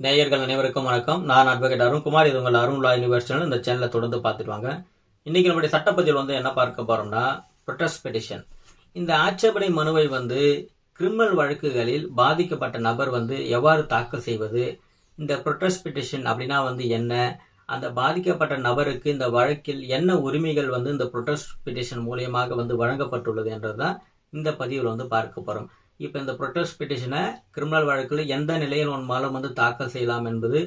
நேயர்கள் அனைவருக்கும் வணக்கம். நான் அட்வொகேட் அருண்குமார் இது உங்கள் அருண் லா யூனிவர்சிட்டி இந்த சேனலை தொடர்ந்து பார்த்துட்டு வாங்க. இன்னைக்கு நம்முடைய சட்டப்பதிவில் வந்து என்ன பார்க்க போறோம்னா ப்ரொட்டஸ்ட் பெட்டிஷன் இந்த ஆட்சேபனை மனுவை வந்து கிரிமினல் வழக்குகளில் பாதிக்கப்பட்ட நபர் வந்து எவ்வாறு தாக்கல் செய்வது இந்த ப்ரொட்டஸ்ட் பெட்டிஷன் அப்படின்னா வந்து என்ன அந்த பாதிக்கப்பட்ட நபருக்கு இந்த வழக்கில் என்ன உரிமைகள் வந்து இந்த ப்ரொட்டஸ்ட் பெட்டிஷன் மூலியமாக வந்து வழங்கப்பட்டுள்ளது என்றதுதான் இந்த பதிவில் வந்து பார்க்க போகிறோம் இப்போ இந்த ப்ரொட்டஸ்ட் பெட்டிஷனை கிரிமினல் வழக்கில் எந்த நிலையில் உன் வந்து தாக்கல் செய்யலாம் என்பது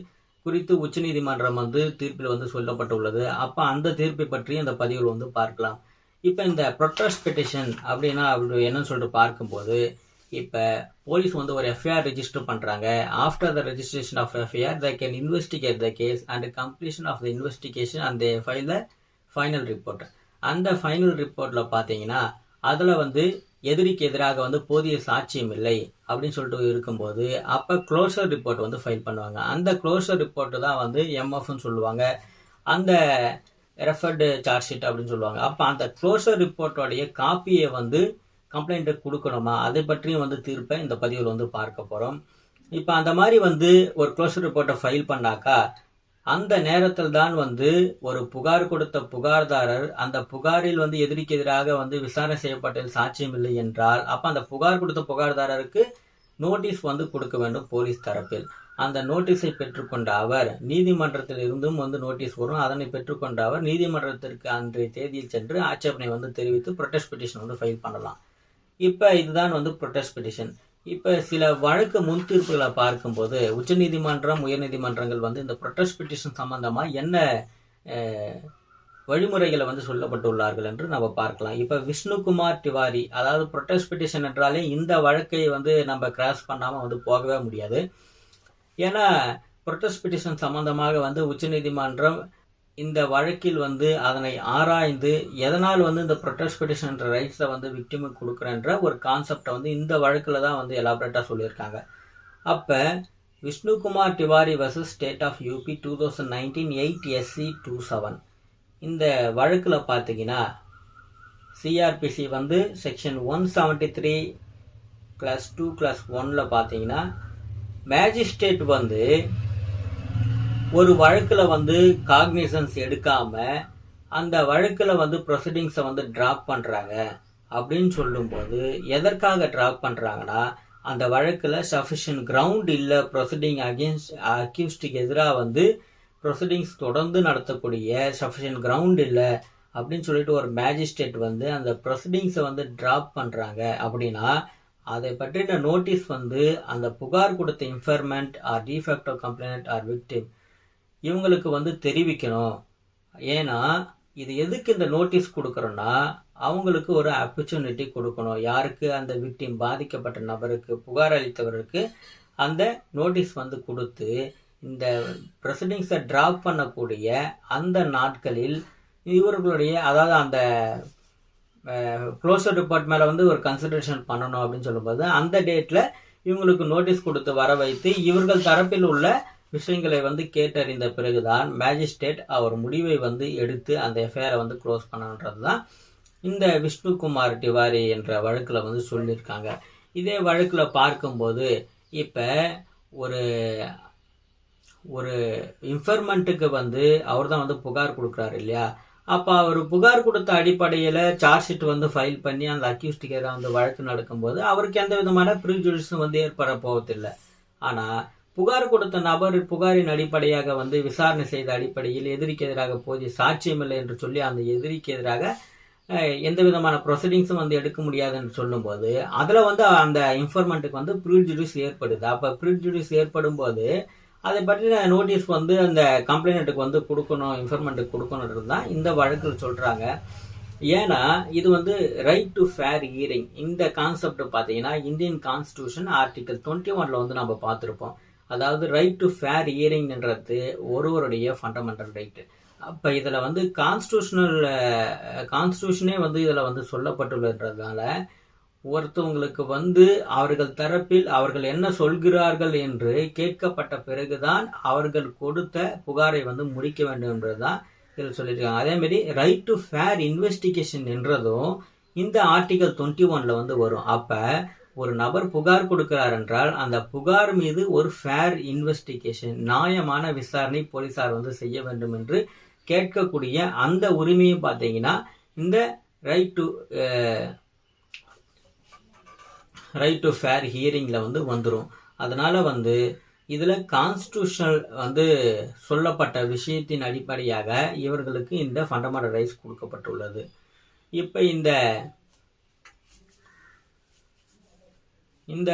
குறித்து உச்சநீதிமன்றம் வந்து தீர்ப்பில் வந்து சொல்லப்பட்டுள்ளது. அப்போ அந்த தீர்ப்பை பற்றி இந்த பதிவில் வந்து பார்க்கலாம். இப்போ இந்த ப்ரொட்டஸ்ட் பெட்டிஷன் அப்படின்னா அப்படி என்னன்னு சொல்லிட்டு பார்க்கும்போது இப்போ போலீஸ் வந்து ஒரு எஃப்ஐஆர் ரெஜிஸ்டர் பண்ணுறாங்க after the registration of FIR they can investigate the case and completion of the investigation அந்த ஃபைல் த ஃபைனல் ரிப்போர்ட் அந்த ஃபைனல் ரிப்போர்ட்டில் பார்த்தீங்கன்னா அதில் வந்து எதிரிக்கு எதிராக வந்து போதிய சாட்சியம் இல்லை அப்படின்னு சொல்லிட்டு இருக்கும்போது அப்போ க்ளோஷர் ரிப்போர்ட் வந்து ஃபைல் பண்ணுவாங்க. அந்த க்ளோஷர் ரிப்போர்ட்டு தான் வந்து எம்எஃப்னு சொல்லுவாங்க. அந்த ரெஃபர்டு சார்ஜ் ஷீட் அப்படின்னு சொல்லுவாங்க. அப்போ அந்த க்ளோஷர் ரிப்போர்ட்டோடைய காப்பியை வந்து கம்ப்ளைண்ட்டை கொடுக்கணுமா? அதை பற்றியும் வந்து தீர்ப்பை இந்த பதிவில் வந்து பார்க்க போகிறோம் இப்போ அந்த மாதிரி வந்து ஒரு க்ளோஷர் ரிப்போர்ட்டை ஃபைல் பண்ணாக்கா அந்த நேரத்தில் தான் வந்து ஒரு புகார் கொடுத்த புகார்தாரர் அந்த புகாரில் வந்து எதிரிக்கு எதிராக வந்து விசாரணை செய்யப்பட்டதில் சாட்சியம் இல்லை என்றால் அப்போ அந்த புகார் கொடுத்த புகார்தாரருக்கு நோட்டீஸ் வந்து கொடுக்க வேண்டும் போலீஸ் தரப்பில். அந்த நோட்டீஸை பெற்றுக்கொண்ட அவர் நீதிமன்றத்தில் இருந்தும் வந்து நோட்டீஸ் வரும். அதனை பெற்றுக்கொண்ட அவர் நீதிமன்றத்திற்கு அன்றைய தேதியில் சென்று ஆட்சேபனை வந்து தெரிவித்து ப்ரொட்டஸ்ட் பெட்டிஷன் வந்து ஃபைல் பண்ணலாம். இப்போ இதுதான் வந்து ப்ரொட்டஸ்ட் பெட்டிஷன் இப்போ சில வழக்கு முன் தீர்ப்புகளை பார்க்கும்போது உச்சநீதிமன்றம் உயர்நீதிமன்றங்கள் வந்து இந்த ப்ரொட்டஸ்ட் பெட்டிஷன் சம்பந்தமாக என்ன வழிமுறைகளை வந்து சொல்லப்பட்டுள்ளார்கள் என்று நம்ம பார்க்கலாம். இப்போ விஷ்ணுகுமார் திவாரி அதாவது ப்ரொட்டஸ்ட் பெட்டிஷன் என்றாலே இந்த வழக்கை வந்து நம்ம கிராஸ் பண்ணாமல் வந்து போகவே முடியாது. ஏன்னா ப்ரொட்டஸ்ட் பெட்டிஷன் சம்பந்தமாக வந்து உச்சநீதிமன்றம் இந்த வழக்கில் வந்து அதனை ஆராய்ந்து எதனால் வந்து இந்த ப்ரொட்டஸ்ட் ரைட்ஸை வந்து விக்டிமுக்கு கொடுக்குறன்ற ஒரு கான்செப்டை வந்து இந்த வழக்கில் தான் வந்து எலாபரேட்டாக சொல்லியிருக்காங்க. அப்போ Vishnukumar Tiwari versus state of UP two thousand nineteen eight SC two seven இந்த வழக்கில் பார்த்தீங்கன்னா சிஆர்பிசி வந்து section one seventy three clause two clause ஒனில் பார்த்தீங்கன்னா மேஜிஸ்ட்ரேட் வந்து ஒரு வழக்கில் வந்து காக்னிசன்ஸ் எடுக்காம அந்த வழக்கில் வந்து ப்ரொசீடிங்ஸை வந்து ட்ராப் பண்ணுறாங்க அப்படின்னு சொல்லும்போது எதற்காக ட்ராப் பண்ணுறாங்கன்னா அந்த வழக்கில் சஃபிஷியன்ட் கிரவுண்ட் இல்லை ப்ரொசீடிங் அகேன்ஸ்ட் அக்யூஸ்டுக்கு எதிராக வந்து ப்ரொசீடிங்ஸ் தொடர்ந்து நடத்தக்கூடிய சஃபிஷியன்ட் கிரவுண்ட் இல்லை அப்படின்னு சொல்லிட்டு ஒரு மேஜிஸ்ட்ரேட் வந்து அந்த ப்ரொசீடிங்ஸை வந்து ட்ராப் பண்ணுறாங்க அப்படின்னா அதை பற்றின நோட்டீஸ் வந்து அந்த புகார் கொடுத்த informant or de facto complaint or victim இவங்களுக்கு வந்து தெரிவிக்கணும். ஏன்னா இது எதுக்கு இந்த நோட்டீஸ் கொடுக்குறோன்னா அவங்களுக்கு ஒரு ஆப்பர்ச்சுனிட்டி கொடுக்கணும். யாருக்கு? அந்த விக்டிம் பாதிக்கப்பட்ட நபருக்கு புகார் அளித்தவருக்கு அந்த நோட்டீஸ் வந்து கொடுத்து இந்த ப்ரொசீடிங்ஸை ட்ராப் பண்ணக்கூடிய அந்த நாட்களில் இவர்களுடைய அதாவது அந்த க்ளோசர் ரிப்போர்ட் மேலே வந்து ஒரு கன்சிடரேஷன் பண்ணணும் அப்படின்னு சொல்லும்போது அந்த டேட்டில் இவங்களுக்கு நோட்டீஸ் கொடுத்து வர வைத்து இவர்கள் தரப்பில் உள்ள விஷயங்களை வந்து கேட்டறிந்த பிறகுதான் மேஜிஸ்ட்ரேட் அவர் முடிவை வந்து எடுத்து அந்த எஃப்ஐஆரை வந்து க்ளோஸ் பண்ணணுன்றது தான் இந்த விஷ்ணுகுமார் திவாரி என்ற வழக்கில் வந்து சொல்லியிருக்காங்க. இதே வழக்கில் பார்க்கும்போது இப்போ ஒரு ஒரு இன்ஃபர்மெண்ட்டுக்கு வந்து அவர் தான் வந்து புகார் கொடுக்குறாரு இல்லையா? அப்போ அவர் புகார் கொடுத்த அடிப்படையில் சார்ஜ் ஷீட் வந்து ஃபைல் பண்ணி அந்த அக்யூஸ்டுக்கு எதிராக வந்து வழக்கு நடக்கும்போது அவருக்கு எந்த விதமான ப்ரிஜுடிஸும் வந்து ஏற்பட போவதில்லை. ஆனால் புகார் கொடுத்த நபர் புகாரின் அடிப்படையாக வந்து விசாரணை செய்த அடிப்படையில் எதிரிக்கு எதிராக போதிய சாட்சியமில்லை என்று சொல்லி அந்த எதிரிக்கு எதிராக எந்த விதமான ப்ரொசீடிங்ஸும் வந்து எடுக்க முடியாது என்று சொல்லும்போது அதில் வந்து அந்த இன்ஃபர்மெண்ட்டுக்கு வந்து ப்ரிஜுடிஸ் ஏற்படுது. அப்போ ப்ரிஜுடிஸ் ஏற்படும் போது அதை பற்றின நோட்டீஸ் வந்து அந்த கம்ப்ளைண்ட்டுக்கு வந்து கொடுக்கணும் இன்ஃபர்மெண்ட்டுக்கு கொடுக்கணுன்றது தான் இந்த வழக்கில் சொல்கிறாங்க ஏன்னா இது வந்து ரைட் டு ஃபேர் ஹியரிங் இந்த கான்செப்ட் பார்த்தீங்கன்னா இந்தியன் கான்ஸ்டியூஷன் ஆர்டிகல் டுவெண்ட்டி ஒன்ல வந்து நம்ம பார்த்துருப்போம். அதாவது ரைட் டு ஃபேர் ஹியரிங்ன்றது ஒருவருடைய ஃபண்டமெண்டல் ரைட்டு அப்போ இதில் வந்து கான்ஸ்டியூஷனல் கான்ஸ்டியூஷனே வந்து இதில் வந்து சொல்லப்பட்டுள்ளதுனால ஒருத்தவங்களுக்கு வந்து அவர்கள் தரப்பில் அவர்கள் என்ன சொல்கிறார்கள் என்று கேட்கப்பட்ட பிறகுதான் அவர்கள் கொடுத்த புகாரை வந்து முடிக்க வேண்டும் தான் இதில் சொல்லியிருக்காங்க. அதேமாரி ரைட் டு ஃபேர் இன்வெஸ்டிகேஷன் என்றதும் இந்த ஆர்டிகல் டுவெண்ட்டி ஒனில் வந்து வரும். அப்போ ஒரு நபர் புகார் கொடுக்கிறார் என்றால் அந்த புகார் மீது ஒரு ஃபேர் இன்வெஸ்டிகேஷன் நியாயமான விசாரணை போலீஸார் வந்து செய்ய வேண்டும் என்று கேட்கக்கூடிய அந்த உரிமையும் பார்த்தீங்கன்னா இந்த right to right to fair ஹியரிங்கில் வந்து வந்துடும் அதனால் வந்து இதில் கான்ஸ்டியூஷனல் வந்து சொல்லப்பட்ட விஷயத்தின் அடிப்படையாக இவர்களுக்கு இந்த ஃபண்டமெண்டல் ரைட்ஸ் கொடுக்கப்பட்டுள்ளது. இப்போ இந்த இந்த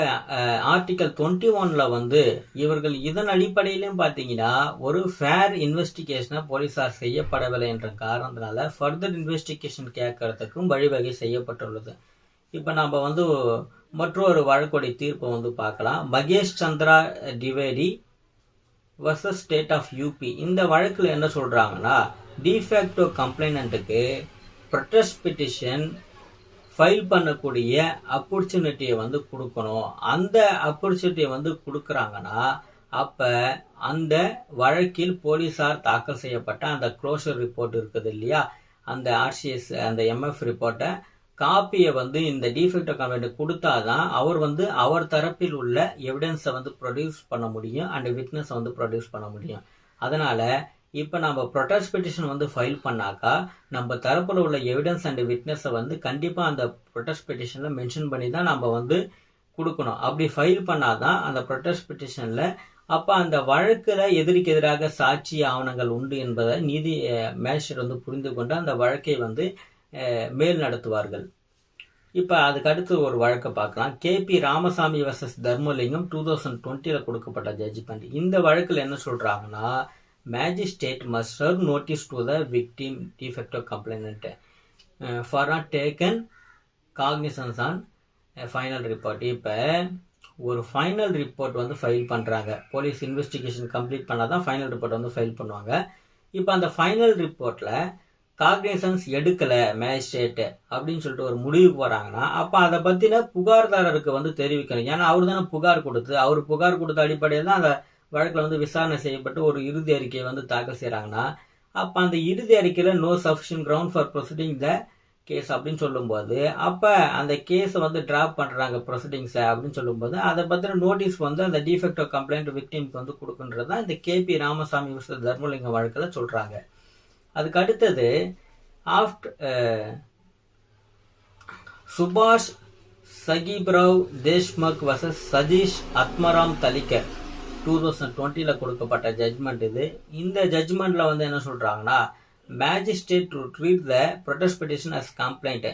ஆர்டிக்கல் டுவெண்ட்டி ஒன்ல வந்து இவர்கள் இதன் அடிப்படையிலும் பார்த்தீங்கன்னா ஒரு ஃபேர் இன்வெஸ்டிகேஷனை போலீஸார் செய்யப்படவில்லை என்ற காரணத்தினால ஃபர்தர் இன்வெஸ்டிகேஷன் கேட்கறதுக்கும் வழிவகை செய்யப்பட்டுள்ளது. இப்போ நம்ம வந்து மற்றொரு வழக்குடைய தீர்ப்பை வந்து பார்க்கலாம். Mahesh Chandra Dwivedi versus state of UP இந்த வழக்கில் என்ன சொல்கிறாங்கன்னா டிஃபேக்டோ கம்ப்ளைனண்ட்டுக்கு ப்ரொட்டஸ்ட் பிட்டிஷன் ஃபைல் பண்ணக்கூடிய ஆப்பர்ச்சுனிட்டியை வந்து கொடுக்கணும். அந்த ஆப்பர்ச்சுனிட்டியை வந்து கொடுக்குறாங்கன்னா அப்போ அந்த வழக்கில் போலீஸார் தாக்கல் செய்யப்பட்ட அந்த க்ளோஷர் ரிப்போர்ட் இருக்குது இல்லையா? அந்த ஆர்சிஎஸ் அந்த எம்எஃப் ரிப்போர்ட்டை காப்பியை வந்து இந்த டிஃபெக்டோ கம்ப்ளைண்ட் கொடுத்தாதான் அவர் வந்து அவர் தரப்பில் உள்ள எவிடன்ஸை வந்து ப்ரொடியூஸ் பண்ண முடியும் அண்ட் விட்னஸை வந்து ப்ரொடியூஸ் பண்ண முடியும். அதனால் இப்போ நம்ம ப்ரொட்டஸ்ட் பெட்டிஷன் வந்து ஃபைல் பண்ணாக்கா நம்ம தரப்பில் உள்ள எவிடன்ஸ் அண்ட் விட்னஸை வந்து கண்டிப்பாக அந்த ப்ரொட்டஸ்ட் பெட்டிஷனில் மென்ஷன் பண்ணி தான் நம்ம வந்து கொடுக்கணும். அப்படி ஃபைல் பண்ணாதான் அந்த ப்ரொட்டஸ்ட் பெட்டிஷனில் அப்போ அந்த வழக்கில் எதிரிக்கு எதிராக சாட்சி ஆவணங்கள் உண்டு என்பதை நீதி மேஜிஸ்ட்ரேட் வந்து புரிந்து கொண்டு அந்த வழக்கை வந்து அஹ், மேல் நடத்துவார்கள். இப்போ அதுக்கு அடுத்து ஒரு வழக்கை பார்க்கலாம். KP Ramasamy versus Dharmalingam two thousand டுவெண்ட்டியில் கொடுக்கப்பட்ட ஜட்ஜ்மெண்ட் இந்த வழக்கில் என்ன சொல்கிறாங்கன்னா magistrate must serve notice to the victim de facto complaint for not taken cognisance on final report இப்போ ஒரு ஃபைனல் ரிப்போர்ட் வந்து ஃபைல் பண்ணுறாங்க போலீஸ் இன்வெஸ்டிகேஷன் கம்ப்ளீட் பண்ணால் தான் ஃபைனல் ரிப்போர்ட் வந்து ஃபைல் பண்ணுவாங்க. இப்போ அந்த ஃபைனல் ரிப்போர்ட்டில் காக்னிசன்ஸ் எடுக்கலை மேஜிஸ்ட்ரேட்டு அப்படின்னு சொல்லிட்டு ஒரு முடிவுக்கு வராங்கன்னா அப்போ அதை பற்றின புகார்தாரருக்கு வந்து தெரிவிக்கணும். ஏன்னா அவர் தானே புகார் கொடுத்து அவர் புகார் கொடுத்த அடிப்படையில் தான் அந்த வழக்கில் வந்து விசாரணை செய்யப்பட்டு ஒரு இறுதி அறிக்கையை வந்து தாக்கல் செய்கிறாங்கன்னா அப்போ அந்த இறுதி அறிக்கையில் no sufficient ground for proceeding the case அப்படின்னு சொல்லும்போது அப்போ அந்த கேஸை வந்து ட்ராப் பண்ணுறாங்க ப்ரொசீடிங்ஸை அப்படின்னு சொல்லும்போது அதை பற்றின நோட்டீஸ் வந்து அந்த டிஃபெக்டோ கம்ப்ளைண்ட் விக்டிம்க்கு வந்து கொடுக்குன்றது தான் இந்த கேபி ராமசாமி விச தர்மலிங்க வழக்கில் சொல்கிறாங்க அதுக்கு அடுத்தது ஆஃப்டர் சுபாஷ் Sahebrao Deshmukh versus Satish Atmaram Talikar two thousand டுவெண்ட்டியில் கொடுக்கப்பட்ட ஜட்ஜ்மெண்ட் இது. இந்த ஜட்ஜ்மெண்ட்டில் வந்து என்ன சொல்கிறாங்கன்னா magistrate to treat the protest petition as complaint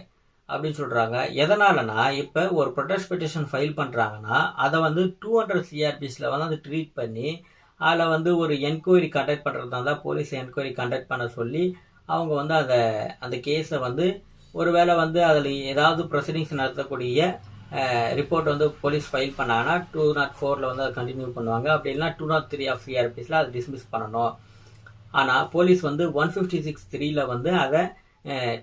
அப்படின்னு சொல்கிறாங்க எதனாலனா இப்போ ஒரு ப்ரொட்டஸ்ட் பெட்டிஷன் ஃபைல் பண்ணுறாங்கன்னா அதை வந்து டூ ஹண்ட்ரட் சிஆர்பிஸில் வந்து அதை ட்ரீட் பண்ணி அதில் வந்து ஒரு என்கொயரி கண்டக்ட் பண்ணுறதா இருந்தால் போலீஸ் என்கொயரி கண்டக்ட் பண்ண சொல்லி அவங்க வந்து அதை அந்த கேஸை வந்து ஒருவேளை வந்து அதில் ஏதாவது ப்ரொசீடிங்ஸ் நடத்தக்கூடிய ரிப்போர்ட் வந்து போலீஸ் ஃபைல் பண்ணாங்கன்னா டூ நாட் ஃபோரில் வந்து அதை கண்டினியூ பண்ணுவாங்க. அப்படி இல்லைனா டூ நாட் த்ரீ ஆஃப் சிஆர்பிஸில் அதை டிஸ்மிஸ் பண்ணணும். ஆனால் போலீஸ் வந்து ஒன் ஃபிஃப்டி சிக்ஸ் த்ரீல வந்து அதை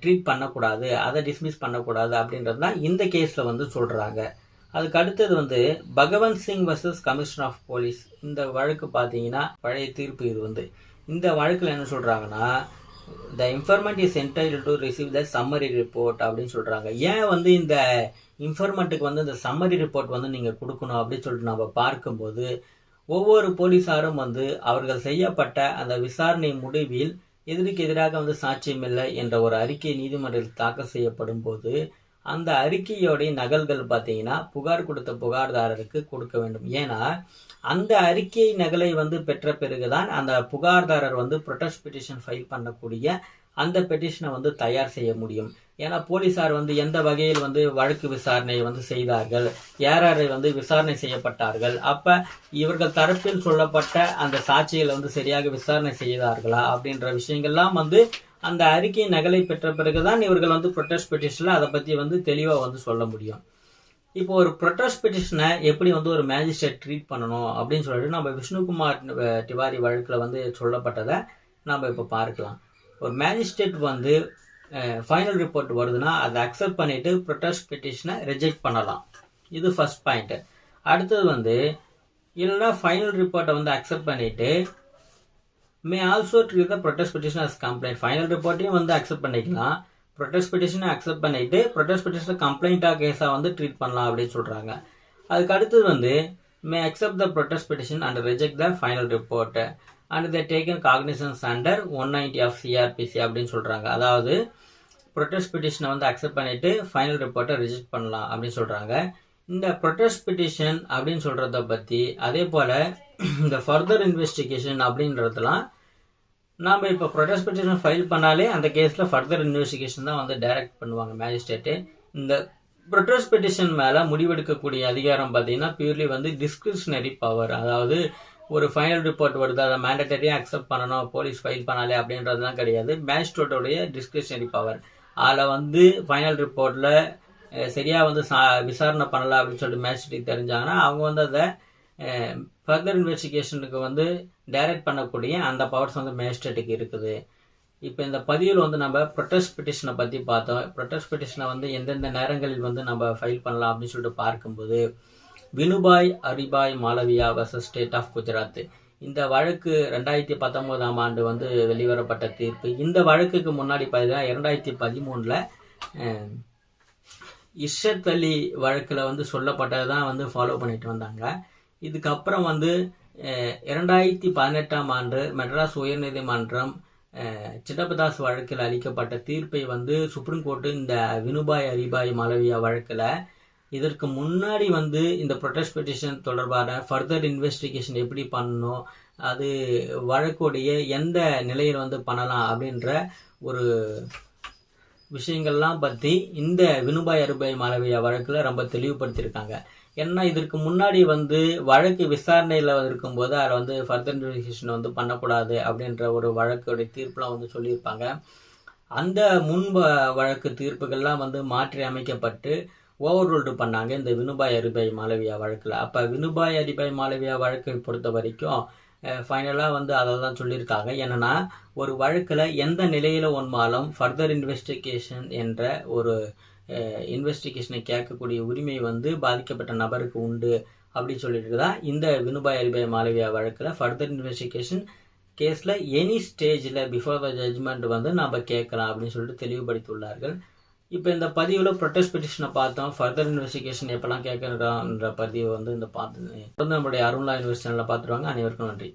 ட்ரீட் பண்ணக்கூடாது. அதை டிஸ்மிஸ் பண்ணக்கூடாது அப்படின்றது தான் இந்த கேஸில் வந்து சொல்கிறாங்க அதுக்கு அடுத்தது வந்து Bhagwant Singh versus commission of police இந்த வழக்கு பார்த்தீங்கன்னா பழைய தீர்ப்பு இது வந்து. இந்த வழக்கில் என்ன சொல்கிறாங்கன்னா the informant is entitled to receive the summary report அப்படின்னு சொல்கிறாங்க ஏன் வந்து இந்த இன்ஃபர்மெண்ட்டுக்கு வந்து இந்த சம்மரி ரிப்போர்ட் வந்து நீங்கள் கொடுக்கணும் அப்படின்னு சொல்லிட்டு நம்ம பார்க்கும்போது ஒவ்வொரு போலீஸாரும் வந்து அவர்கள் செய்யப்பட்ட அந்த விசாரணை முடிவில் எதிரிக்கு எதிராக வந்து சாட்சியமில்லை என்ற ஒரு அறிக்கை நீதிமன்றத்தில் தாக்கல் செய்யப்படும் போது அந்த அறிக்கையோடைய நகல்கள் பார்த்தீங்கன்னா புகார் கொடுத்த புகார்தாரருக்கு கொடுக்க வேண்டும். ஏன்னா அந்த அறிக்கை நகலை வந்து பெற்ற பிறகுதான் அந்த புகார்தாரர் வந்து ப்ரொட்டஸ்ட் பெட்டிஷன் ஃபைல் பண்ணக்கூடிய அந்த பெட்டிஷனை வந்து தயார் செய்ய முடியும். ஏன்னா போலீசார் வந்து எந்த வகையில் வந்து வழக்கு விசாரணையை வந்து செய்தார்கள் யார் யாரை வந்து விசாரணை செய்யப்பட்டார்கள் அப்போ இவர்கள் தரப்பில் சொல்லப்பட்ட அந்த சாட்சிகளை வந்து சரியாக விசாரணை செய்தார்களா அப்படின்ற விஷயங்கள்லாம் வந்து அந்த அறிக்கை நகலை பெற்ற பிறகுதான் இவர்கள் வந்து ப்ரொட்டஸ்ட் பெட்டிஷனில் அதை பற்றி வந்து தெளிவாக வந்து சொல்ல முடியும். இப்போ ஒரு ப்ரொட்டஸ்ட் பெட்டிஷனை எப்படி வந்து ஒரு மேஜிஸ்ட்ரேட் ட்ரீட் பண்ணணும் அப்படின்னு சொல்லிட்டு நம்ம விஷ்ணுகுமார் திவாரி வழக்கில் வந்து சொல்லப்பட்டதை நம்ம இப்போ பார்க்கலாம். ஒரு மேஜிஸ்ட்ரேட் வந்து ஃபைனல் ரிப்போர்ட் வருதுன்னா அதை அக்செப்ட் பண்ணிட்டு ப்ரொட்டஸ்ட் பெட்டிஷனை ரிஜெக்ட் பண்ணலாம். இது ஃபர்ஸ்ட் பாயிண்ட்டு அடுத்தது வந்து இல்லைன்னா ஃபைனல் ரிப்போர்ட்டை வந்து அக்செப்ட் பண்ணிவிட்டு may also treat the protest petition as complaint final ரிப்போர்ட்டையும் வந்து அக்செப்ட் பண்ணிக்கலாம். ப்ரொட்டஸ்ட் பெட்டிஷனை அக்செப்ட் பண்ணிட்டு ப்ரொட்டஸ்ட் பெட்டிஷனை கம்ப்ளைண்ட்டாக கேஸாக வந்து ட்ரீட் பண்ணலாம் அப்படின்னு சொல்கிறாங்க அதுக்கு அடுத்தது வந்து may accept the protest petition and reject the final report and the taken cognisance under one ninety of CrPC அப்படின்னு சொல்கிறாங்க அதாவது ப்ரொட்டஸ்ட் பெட்டிஷனை வந்து அக்செப்ட் பண்ணிவிட்டு ஃபைனல் ரிப்போர்ட்டை ரிஜெக்ட் பண்ணலாம் அப்படின்னு சொல்கிறாங்க இந்த ப்ரொட்டஸ்ட் பெட்டிஷன் அப்படின்னு சொல்கிறத பற்றி அதே போல் இந்த ஃபர்தர் இன்வெஸ்டிகேஷன் அப்படின்றதுலாம் நாம் இப்போ ப்ரொடெஸ்ட் பெட்டிஷன் ஃபைல் பண்ணாலே அந்த கேஸில் ஃபர்தர் இன்வெஸ்டிகேஷன் தான் வந்து டைரக்ட் பண்ணுவாங்க மேஜிஸ்ட்ரேட்டு இந்த ப்ரொடெஸ்ட் பெட்டிஷன் மேலே முடிவெடுக்கக்கூடிய அதிகாரம் பார்த்தீங்கன்னா பியூர்லி வந்து டிஸ்கிரிப்ஷனரி பவர் அதாவது ஒரு ஃபைனல் ரிப்போர்ட் வருது அதை மேண்டட்டரியாக அக்செப்ட் பண்ணணும் போலீஸ் ஃபைல் பண்ணாலே அப்படின்றதுலாம் கிடையாது. மேஜிஸ்ட்ரேட்டோடைய டிஸ்கிரிப்ஷனரி பவர் அதில் வந்து ஃபைனல் ரிப்போர்ட்டில் சரியாக வந்து சா விசாரணை பண்ணலாம் அப்படின்னு சொல்லிட்டு மேஜிஸ்ட்ரேட் தெரிஞ்சாங்கன்னா அவங்க வந்து அதை ஃபர்தர் இன்வெஸ்டிகேஷனுக்கு வந்து டைரக்ட் பண்ணக்கூடிய அந்த பவர்ஸ் வந்து மேஜிஸ்ட்ரேட்டுக்கு இருக்குது. இப்போ இந்த பதிவில் வந்து நம்ம ப்ரொட்டஸ்ட் பெட்டிஷனை பற்றி பார்த்தோம். ப்ரொட்டஸ்ட் பெட்டிஷனை வந்து எந்தெந்த நேரங்களில் வந்து நம்ம ஃபைல் பண்ணலாம் அப்படின்னு சொல்லிட்டு பார்க்கும்போது Vinubhai Haribhai Malaviya versus state of Gujarat இந்த வழக்கு ரெண்டாயிரத்தி பத்தொம்போதாம் ஆண்டு வந்து வெளிவரப்பட்ட தீர்ப்பு. இந்த வழக்குக்கு முன்னாடி பார்த்தீங்கன்னா இரண்டாயிரத்தி பதிமூணில் இஷத் அலி வழக்கில் வந்து சொல்லப்பட்டதை தான் வந்து ஃபாலோ பண்ணிட்டு வந்தாங்க. இதுக்கப்புறம் வந்து இரண்டாயிரத்தி பதினெட்டாம் ஆண்டு மெட்ராஸ் உயர்நீதிமன்றம் அஹ், சின்னப்பதாஸ் வழக்கில் அளிக்கப்பட்ட தீர்ப்பை வந்து சுப்ரீம் கோர்ட்டு இந்த வினுபாய் அரிபாய் மாலவியா வழக்கில் இதற்கு முன்னாடி வந்து இந்த ப்ரொட்டஸ்ட் பெட்டிஷன் தொடர்பான ஃபர்தர் இன்வெஸ்டிகேஷன் எப்படி பண்ணணும் அது வழக்குடைய எந்த நிலையில் வந்து பண்ணலாம் அப்படின்ற ஒரு விஷயங்கள்லாம் பற்றி இந்த வினுபாய் அருபாய் மாலவியா வழக்கில் ரொம்ப தெளிவுபடுத்தியிருக்காங்க. ஏன்னா இதற்கு முன்னாடி வந்து வழக்கு விசாரணையில் இருக்கும்போது அதில் வந்து ஃபர்தர் இன்வெஸ்டிகேஷன் வந்து பண்ணக்கூடாது அப்படின்ற ஒரு வழக்குடைய தீர்ப்புலாம் வந்து சொல்லியிருப்பாங்க. அந்த முன் வழக்கு தீர்ப்புகள்லாம் வந்து மாற்றி அமைக்கப்பட்டு ஓவர் பண்ணாங்க இந்த வினுபாய் அரிபாய் மாலவியா வழக்கில். அப்போ வினுபாய் அரிபாய் மாலவியா வழக்கை பொறுத்த வரைக்கும் ஃபைனலாக வந்து அதை தான் சொல்லியிருக்காங்க. என்னென்னா ஒரு வழக்கில் எந்த நிலையில் ஒன்றாலும் ஃபர்தர் இன்வெஸ்டிகேஷன் என்ற ஒரு இன்வெஸ்டிகேஷனை கேட்கக்கூடிய உரிமை வந்து பாதிக்கப்பட்ட நபருக்கு உண்டு அப்படின்னு சொல்லிட்டு தான் இந்த வினுபாய் அரிபாய் மாளவியா வழக்கில் ஃபர்தர் இன்வெஸ்டிகேஷன் கேஸில் எனி ஸ்டேஜில் பிஃபோர் த ஜட்ஜ்மெண்ட் வந்து நம்ம கேட்கலாம் அப்படின்னு சொல்லிட்டு தெளிவுபடுத்தியுள்ளார்கள். இப்போ இந்த பதிவில் ப்ரொட்டஸ்ட் பெட்டிஷனை பார்த்தோம். ஃபர்தர் இன்வெஸ்டிகேஷன் எப்பெல்லாம் கேட்குறான்ற பதிவை வந்து இந்த பார்த்து தொடர்ந்து நம்மளுடைய அருண்லா யூனிவர்சிட்டியில் பார்த்துருவாங்க அனைவருக்கும் நன்றி.